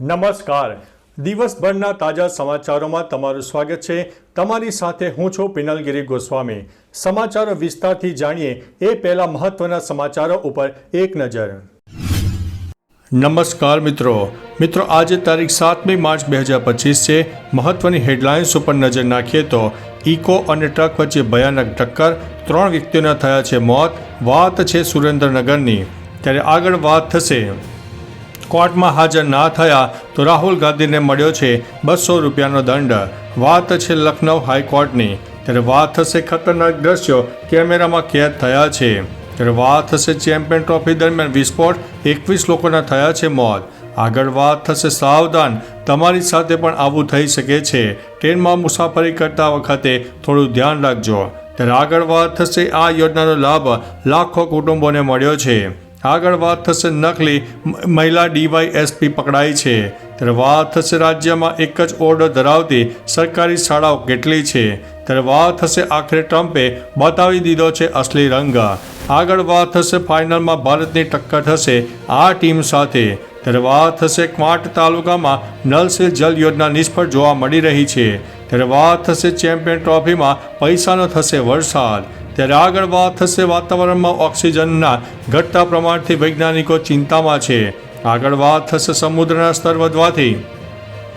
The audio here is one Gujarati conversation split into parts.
નમસ્કાર. દિવસભરના તાજા સમાચારોમાં તમારું સ્વાગત છે. તમારી સાથે હું છું પિનલગીરી ગોસ્વામી. સમાચારો વિસ્તારથી જાણીએ એ પહેલા મહત્વના સમાચારો ઉપર એક નજર. નમસ્કાર મિત્રો. મિત્રો, આજે તારીખ સાતમી માર્ચ બે હજાર પચીસ છે. મહત્વની હેડલાઇન્સ ઉપર નજર નાખીએ તો ઇકો અને ટ્રક વચ્ચે ભયાનક ટક્કર, ત્રણ વ્યક્તિઓના થયા છે મોત, વાત છે સુરેન્દ્રનગરની. ત્યારે આગળ વાત થશે. કોર્ટમાં હાજર ના થયા તો રાહુલ ગાંધીને મળ્યો છે બસો રૂપિયાનો દંડ. વાત છે લખનૌ હાઈકોર્ટની. ત્યારે વાત થશે ખતરનાક દ્રશ્યો કેમેરામાં કેદ થયા છે. ત્યારે વાત થશે ચેમ્પિયન ટ્રોફી દરમિયાન વિસ્ફોટ, એકવીસ લોકોના થયા છે મોત. આગળ વાત થશે સાવધાન, તમારી સાથે પણ આવું થઈ શકે છે. ટ્રેનમાં મુસાફરી કરતા વખતે થોડું ધ્યાન રાખજો. ત્યારે આગળ વાત થશે આ યોજનાનો લાભ લાખો કુટુંબોને મળ્યો છે. આગળ વાત થશે નકલી. મહિલા ડીવાયએસપી પકડાઈ છે. ત્યારે વાત થશે રાજ્યમાં એક જ ઓર્ડર ધરાવતી સરકારી શાળાઓ કેટલી છે? ત્યારે વાત થશે આખરે ટ્રમ્પે બતાવી દીધો છે અસલી રંગ. આગળ વાત થશે ફાઇનલમાં ભારતની ટક્કર થશે આ ટીમ સાથે. ત્યારે વાત થશે ક્વાંટ તાલુકામાં નલ સે જલ યોજના નિષ્ફળ જોવા મળી રહી છે. ત્યારે વાત થશે ચેમ્પિયન ટ્રોફીમાં પૈસાનો થશે વરસાદ. ત્યારે આગળ વાત થશે વાતાવરણમાં ઓક્સિજનના ઘટતા પ્રમાણથી વૈજ્ઞાનિકો ચિંતામાં છે. આગળ વાત થશે સમુદ્રના સ્તર વધવાથી.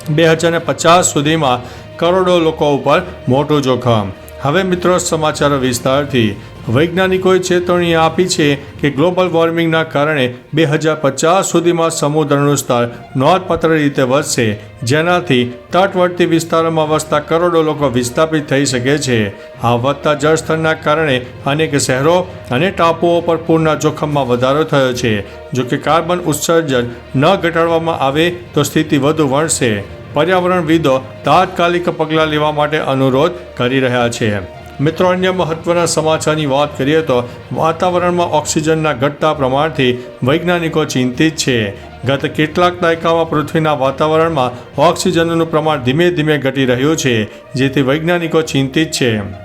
બે હજાર પચાસ સુધીમાં કરોડો લોકો ઉપર મોટું જોખમ. હવે મિત્રો સમાચારો વિસ્તારથી. વૈજ્ઞાનિકોએ ચેતવણી આપી છે કે ગ્લોબલ વોર્મિંગના કારણે બે હજાર પચાસ સુધીમાં સમુદ્રનું સ્તર નોંધપાત્ર રીતે વધશે, જેનાથી તટવર્તી વિસ્તારોમાં વસતા કરોડો લોકો વિસ્થાપિત થઈ શકે છે. આ વધતા જળસ્તરના કારણે અનેક શહેરો અને ટાપુઓ પર પૂરના જોખમમાં વધારો થયો છે. જો કે કાર્બન ઉત્સર્જન ન ઘટાડવામાં આવે તો સ્થિતિ વધુ વણશે પર્યાવરણવિદો તાત્કાલિક પગલાં લેવા માટે અનુરોધ કરી રહ્યા છે. મિત્રો, અન્ય મહત્વના સમાચારની વાત કરીએ તો વાતાવરણમાં ઓક્સિજનના ઘટતા પ્રમાણથી વૈજ્ઞાનિકો ચિંતિત છે. ગત કેટલાક દાયકામાં પૃથ્વીના વાતાવરણમાં ઓક્સિજનનું પ્રમાણ ધીમે ધીમે ઘટી રહ્યું છે, જેથી વૈજ્ઞાનિકો ચિંતિત છે.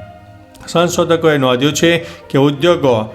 સંશોધકોએ નોંધ્યું છે કે ઉદ્યોગો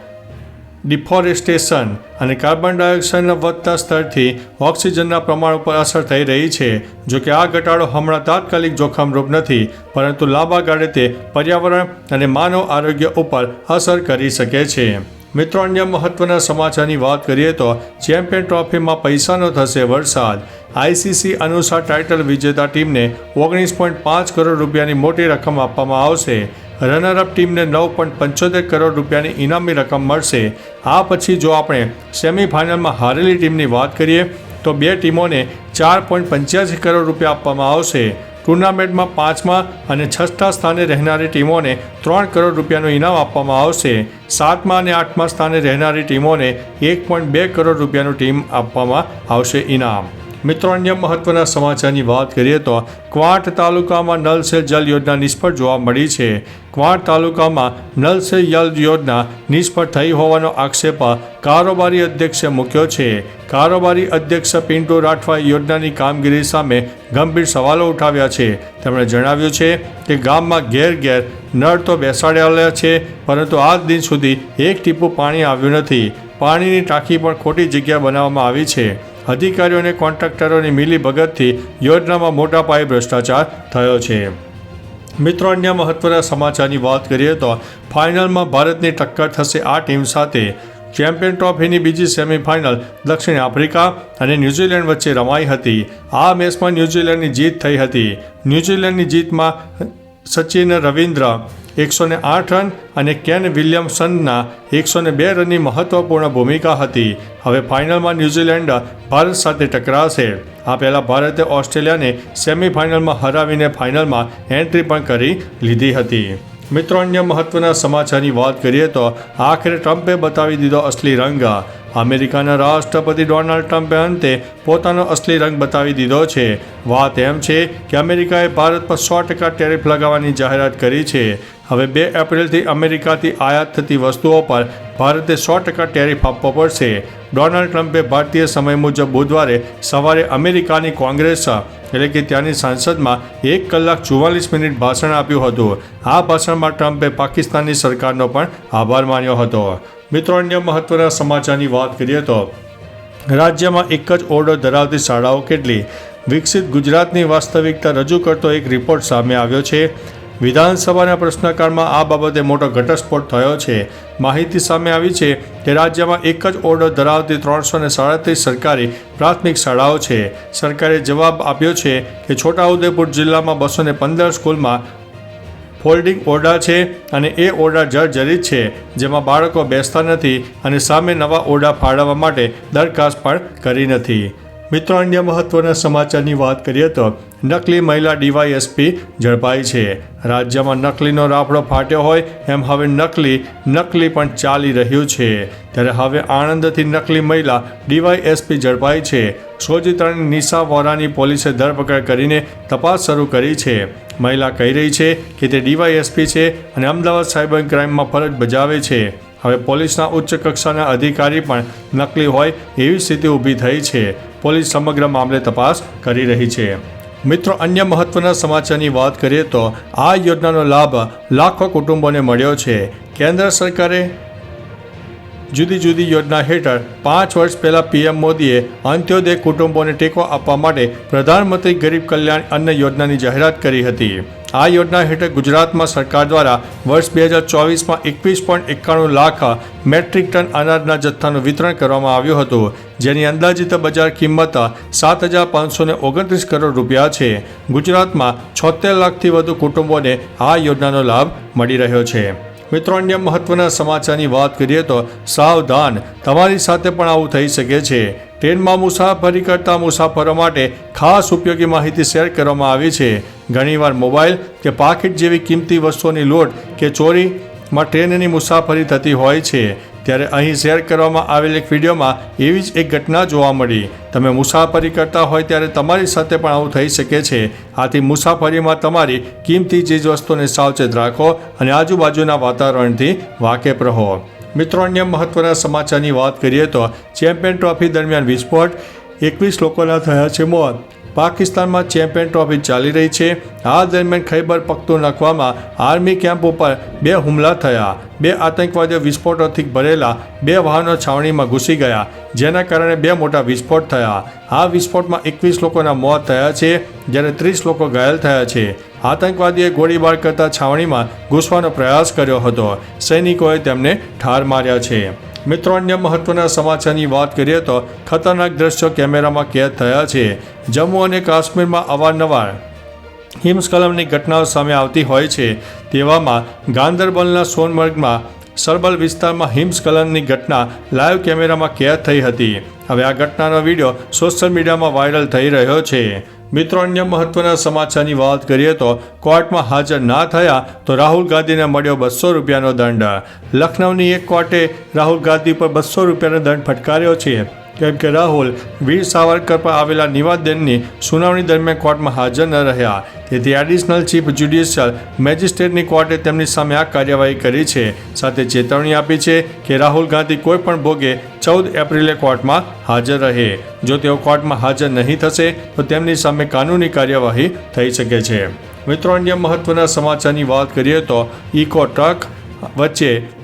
ડિફોરેસ્ટેશન અને કાર્બન ડાયોક્સાઇડના વધતા સ્તરથી ઓક્સિજનના પ્રમાણ ઉપર અસર થઈ રહી છે. જો કે આ ઘટાડો હમણાં તાત્કાલિક જોખમરૂપ નથી, પરંતુ લાંબા ગાળે તે પર્યાવરણ અને માનવ આરોગ્ય ઉપર અસર કરી શકે છે. મિત્રો, અન્ય મહત્વના સમાચારની વાત કરીએ તો ચેમ્પિયન ટ્રોફીમાં પૈસાનો થશે વરસાદ. આઈસીસી અનુસાર ટાઇટલ વિજેતા ટીમને ઓગણીસ પોઈન્ટ પાંચ કરોડ રૂપિયાની મોટી રકમ આપવામાં આવશે. રનરઅપ ટીમને નવ પોઈન્ટ પંચોતેર કરોડ રૂપિયાની ઇનામી રકમ મળશે. આ પછી જો આપણે સેમિફાઇનલમાં હારેલી ટીમની વાત કરીએ, તો બે ટીમોને ચાર પોઈન્ટ પંચ્યાસી કરોડ રૂપિયા આપવામાં આવશે. ટુર્નામેન્ટમાં પાંચમા અને છઠ્ઠા સ્થાને રહેનારી ટીમોને ત્રણ કરોડ રૂપિયાનું ઇનામ આપવામાં આવશે. સાતમા અને આઠમા સ્થાને રહેનારી ટીમોને એક પોઈન્ટ બે કરોડ રૂપિયાનું ટીમ આપવામાં આવશે ઇનામ. મિત્રો, અન્ય મહત્વના સમાચારની વાત કરીએ તો ક્વાંટ તાલુકામાં નલ સે જલ યોજના નિષ્ફળ જોવા મળી છે. ક્વાંટ તાલુકામાં નલ સે જલ યોજના નિષ્ફળ થઈ હોવાનો આક્ષેપ કારોબારી અધ્યક્ષે મૂક્યો છે. કારોબારી અધ્યક્ષ પિન્ટુ રાઠવાએ યોજનાની કામગીરી સામે ગંભીર સવાલો ઉઠાવ્યા છે. તેમણે જણાવ્યું છે કે ગામમાં ઘેર ઘેર નળ તો બેસાડેલા છે, પરંતુ આજ દિન સુધી એક ટીપું પાણી આવ્યું નથી. પાણીની ટાંકી પણ ખોટી જગ્યા બનાવવામાં આવી છે. અધિકારીઓ અને કોન્ટ્રાક્ટરોની મિલીભગતથી યોજનામાં મોટા પાયે ભ્રષ્ટાચાર થયો છે. મિત્રો, અન્ય મહત્વના સમાચારની વાત કરીએ તો ફાઇનલમાં ભારતની ટક્કર થશે આ ટીમ સાથે. ચેમ્પિયન ટ્રોફીની બીજી સેમિફાઇનલ દક્ષિણ આફ્રિકા અને ન્યૂઝીલેન્ડ વચ્ચે રમાઈ હતી. આ મેચમાં ન્યૂઝીલેન્ડની જીત થઈ હતી. ન્યૂઝીલેન્ડની જીતમાં સચિન રવિન્દ્ર એકસો ને આઠ રન અને કેન વિલિયમસનના એકસો ને બે રનની મહત્વપૂર્ણ ભૂમિકા હતી. હવે ફાઇનલમાં ન્યૂઝીલેન્ડ ભારત સાથે ટકરાશે. આ પહેલાં ભારતે ઓસ્ટ્રેલિયાને સેમિફાઇનલમાં હરાવીને ફાઇનલમાં એન્ટ્રી પણ કરી લીધી હતી. મિત્રો, અન્ય મહત્વના સમાચારની વાત કરીએ તો આખરે ટ્રમ્પે બતાવી દીધો અસલી રંગ. અમેરિકાના રાષ્ટ્રપતિ ડોનાલ્ડ ટ્રમ્પે અંતે પોતાનો અસલી રંગ બતાવી દીધો છે. વાત એમ છે કે અમેરિકાએ ભારત પર સો ટકા ટેરિફ લગાવવાની જાહેરાત કરી છે. હવે બે એપ્રિલથી અમેરિકાથી આયાત થતી વસ્તુઓ પર ભારતે સો ટકા ટેરિફ આપવો પડશે. ડોનાલ્ડ ટ્રમ્પે ભારતીય સમય મુજબ બુધવારે સવારે અમેરિકાની કોંગ્રેસ, એટલે કે ત્યાંની સંસદમાં એક કલાક ચુવાલીસ મિનિટ ભાષણ આપ્યું હતું. આ ભાષણમાં ટ્રમ્પે પાકિસ્તાનની સરકારનો પણ આભાર માન્યો હતો. મિત્રો, અન્ય મહત્વના સમાચારની વાત કરીએ તો, રાજ્યમાં એક જ ઓર્ડર ધરાવતી શાળાઓ કેટલી? વિકસિત ગુજરાતની વાસ્તવિકતા રજૂ કરતો એક રિપોર્ટ સામે આવ્યો છે. વિધાનસભાના પ્રશ્નકાળમાં આ બાબતે મોટો ઘટસ્ફોટ થયો છે. માહિતી સામે આવી છે કે રાજ્યમાં એક જ ઓર્ડર ધરાવતી ત્રણસો ને સાડત્રીસ સરકારી પ્રાથમિક શાળાઓ છે. સરકારે જવાબ આપ્યો છે કે છોટાઉદેપુર જિલ્લામાં બસો પંદર સ્કૂલમાં ફોલ્ડિંગ ઓરડા છે અને એ ઓરડા જર્જરિત છે, જેમાં બાળકો બેસતા નથી અને સામે નવા ઓરડા ફાળવવા માટે દરખાસ્ત પણ કરી નથી. મિત્રો, અન્ય મહત્વના સમાચારની વાત કરીએ તો નકલી મહિલા ડીવાયએસપી ઝડપાઈ છે. રાજ્યમાં નકલીનો રાફડો ફાટ્યો હોય એમ હવે નકલી નકલી પણ ચાલી રહ્યું છે. ત્યારે હવે આણંદથી નકલી મહિલા ડીવાયએસપી ઝડપાઈ છે. સોજિત્રાની નિશા વોરાની પોલીસે ધરપકડ કરીને તપાસ શરૂ કરી છે. મહિલા કહી રહી છે કે તે ડીવાયએસપી છે અને અમદાવાદ સાયબર ક્રાઇમમાં ફરજ બજાવે છે. હવે પોલીસના ઉચ્ચ કક્ષાના અધિકારી પણ નકલી હોય એવી સ્થિતિ ઊભી થઈ છે. પોલીસ સમગ્ર મામલે તપાસ કરી રહી છે. મિત્રો, અન્ય મહત્વના સમાચારની વાત કરીએ તો આ યોજનાનો લાભ લાખો કુટુંબોને મળ્યો છે. કેન્દ્ર સરકારે જુદી જુદી યોજના હેઠળ પાંચ વર્ષ પહેલાં પીએમ મોદીએ અંત્યોદય કુટુંબોને ટેકો આપવા માટે પ્રધાનમંત્રી ગરીબ કલ્યાણ અન્ન યોજનાની જાહેરાત કરી હતી. આ યોજના હેઠળ ગુજરાતમાં સરકાર દ્વારા વર્ષ બે હજાર ચોવીસમાં એકવીસ પોઈન્ટ એકાણું લાખ મેટ્રિક ટન અનાજના જથ્થાનું વિતરણ કરવામાં આવ્યું હતું. જેની અંદાજિત બજાર કિંમત સાત હજાર પાંચસો ને ઓગણત્રીસ કરોડ રૂપિયા છે. ગુજરાતમાં છોતેર લાખથી વધુ કુટુંબોને આ યોજનાનો લાભ મળી રહ્યો છે. મિત્રો, અન્ય મહત્વના સમાચારની વાત કરીએ તો સાવધાન તમારી સાથે પણ આવું થઈ શકે છે. ટ્રેનમાં મુસાફરી કરતા મુસાફરો માટે ખાસ ઉપયોગી માહિતી શેર કરવામાં આવી છે. ઘણીવાર મોબાઈલ કે પાકીટ જેવી કિંમતી વસ્તુઓની લોટ કે ચોરીમાં ટ્રેનની મુસાફરી થતી હોય છે. ત્યારે અહીં શેર કરવામાં આવેલ એક વિડીયોમાં એવી જ એક ઘટના જોવા મળી. તમે મુસાફરી કરતા હોય ત્યારે તમારી સાથે પણ આવું થઈ શકે છે. આથી મુસાફરીમાં તમારી કિંમતી ચીજવસ્તુને સાવચેત રાખો અને આજુબાજુના વાતાવરણથી વાકેફ રહો. મિત્રો, અન્ય મહત્વના સમાચારની વાત કરીએ તો ચેમ્પિયન ટ્રોફી દરમિયાન વિસ્ફોટ, એકવીસ લોકોના થયા છે મોત. પાકિસ્તાનમાં ચેમ્પિયન ટ્રોફી ચાલી રહી છે. આ દરમિયાન ખૈબર પખ્તુનખવામાં આર્મી કેમ્પ ઉપર બે હુમલા થયા. બે આતંકવાદીઓ વિસ્ફોટોથી ભરેલા બે વાહનો છાવણીમાં ઘૂસી ગયા, જેના કારણે બે મોટા વિસ્ફોટ થયા. આ વિસ્ફોટમાં એકવીસ લોકોના મોત થયા છે, જ્યારે ત્રીસ લોકો ઘાયલ થયા છે. આતંકવાદીએ ગોળીબાર કરતા છાવણીમાં ઘૂસવાનો પ્રયાસ કર્યો હતો. સૈનિકોએ તેમને ઠાર માર્યા છે. મિત્રો, અન્ય મહત્વના સમાચારની વાત કરીએ તો ખતરનાક દ્રશ્યો કેમેરામાં કેદ થયા છે. જમ્મુ અને કાશ્મીરમાં અવારનવાર હિમસ્ખલનની ઘટનાઓ સામે આવતી હોય છે. તેવામાં ગાંદરબલના સોનમર્ગમાં સરબલ વિસ્તારમાં હિમસ્ખલનની ઘટના લાઈવ કેમેરામાં કેદ થઈ હતી. હવે આ ઘટનાનો વીડિયો સોશિયલ મીડિયામાં વાયરલ થઈ રહ્યો છે. મિત્રો, અન્ય મહત્વના સમાચારની વાત કરીએ તો કોર્ટમાં હાજર ના થયા તો રાહુલ ગાંધીને મળ્યો બસો રૂપિયાનો દંડ. લખનૌની એક કોર્ટે રાહુલ ગાંધી પર બસો રૂપિયાનો દંડ ફટકાર્યો છે. કેમ કે રાહુલ વીર સાવરકર પર આવેલા નિવેદનની સુનાવણી દરમિયાન કોર્ટમાં હાજર ન રહ્યા. તેથી એડિશનલ ચીફ જ્યુડિશિયલ મેજિસ્ટ્રેટની કોર્ટે તેમની સામે આ કાર્યવાહી કરી છે. સાથે ચેતવણી આપી છે કે રાહુલ ગાંધી કોઈ પણ ભોગે ચૌદ એપ્રિલે કોર્ટમાં હાજર રહે. જો તેઓ કોર્ટમાં હાજર નહીં થશે, તો તેમની સામે કાનૂની કાર્યવાહી થઈ શકે છે. મિત્રો, અન્ય મહત્વના સમાચારની વાત કરીએ તો ઇકો ટ્રક વચ્ચે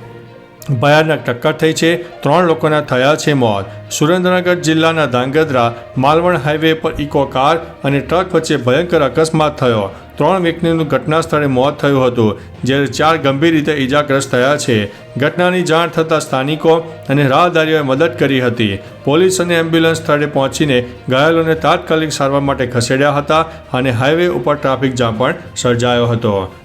ભયાનક ટક્કર થઈ છે. ત્રણ લોકોના થયા છે મોત. સુરેન્દ્રનગર જિલ્લાના ધાંગધ્રા, માલવણ હાઈવે પર ઇકો કાર અને ટ્રક વચ્ચે ભયંકર અકસ્માત થયો. ત્રણ વ્યક્તિનું ઘટના સ્થળે મોત થયું હતું, જ્યારે ચાર ગંભીર રીતે ઈજાગ્રસ્ત થયા છે. ઘટનાની જાણ થતાં સ્થાનિકો અને રાહદારીઓએ મદદ કરી હતી. પોલીસ અને એમ્બ્યુલન્સ સ્થળે પહોંચીને ઘાયલોને તાત્કાલિક સારવાર માટે ખસેડ્યા હતા અને હાઈવે ઉપર ટ્રાફિક જામ પણ સર્જાયો હતો.